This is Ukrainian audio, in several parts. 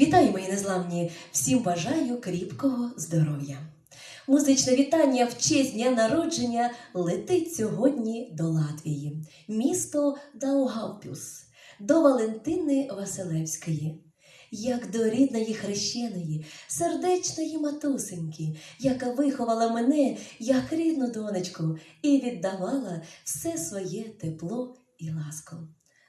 Вітаю, мої незламні! Всім бажаю кріпкого здоров'я. Музичне вітання в честь дня народження летить сьогодні до Латвії, місто Даугавпюс, до Валентини Василевської. Як до рідної хрещеної, сердечної матусеньки, яка виховала мене як рідну донечку і віддавала все своє тепло і ласку.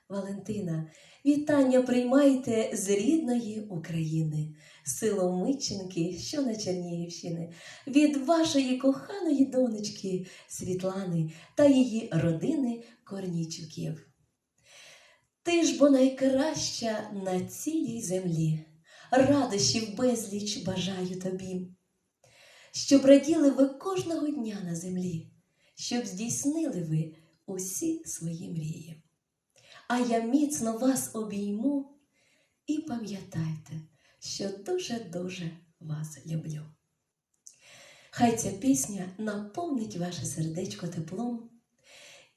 Валентина, вітання приймайте з рідної України, Силомиченки, що на Чернігівщини, від вашої коханої донечки Світлани та її родини Корнійчуків. Ти ж бо найкраща на цілій землі, радощів безліч бажаю тобі, щоб раділи ви кожного дня на землі, щоб здійснили ви усі свої мрії. А я міцно вас обійму і пам'ятайте, що дуже-дуже вас люблю. Хай ця пісня наповнить ваше сердечко теплом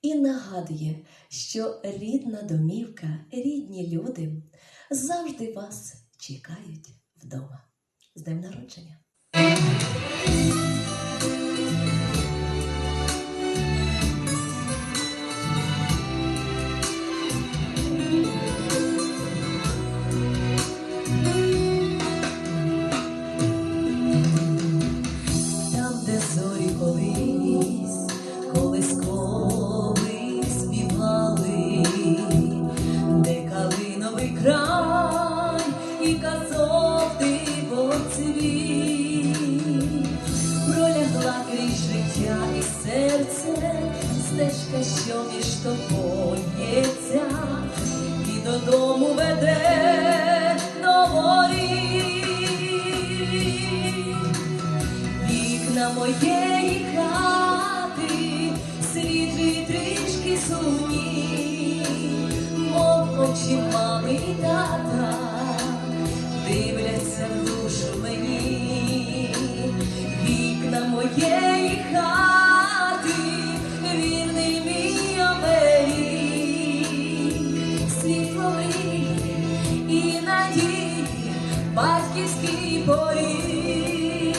і нагадує, що рідна домівка, рідні люди завжди вас чекають вдома. З днем народження! Серце, стежка, що між тобою б'ється, і додому веде до воріт. Вікна моєї хати, світлі трішки сумні, мов очі мами і тата, дивляться в душу мені, вікна моєї батьківський поріг.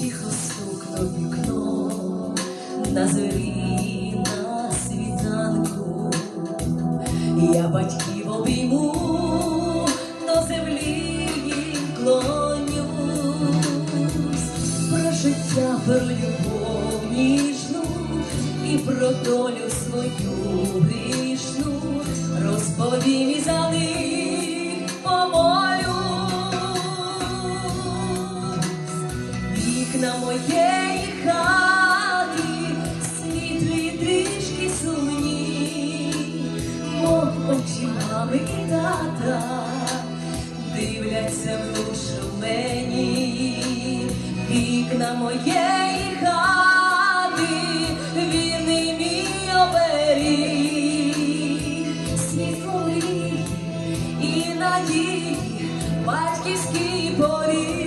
Тихо стукнув вікно на зорі на світанку. Я батьків обійму до землі їм. Про життя, про любов ніжну і про долю свою грішну розповім і за них помолюсь. Вікна моєї хати, світлі трішки сумні, мов очі мами і тата, дивляться в душу мені, вікна моєї батьківський поріг.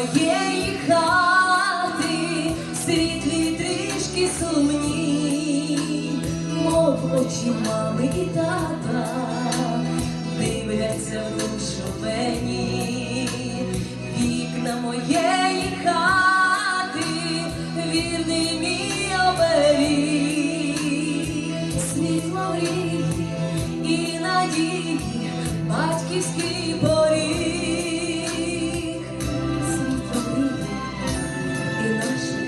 Моєї хати, світлі трішки сумні, мов очі мами і тата, дивляться в душу мені, вікна моєї хати, вірний мій оберіг, світло мрії і надії, батьківський поріг. nation.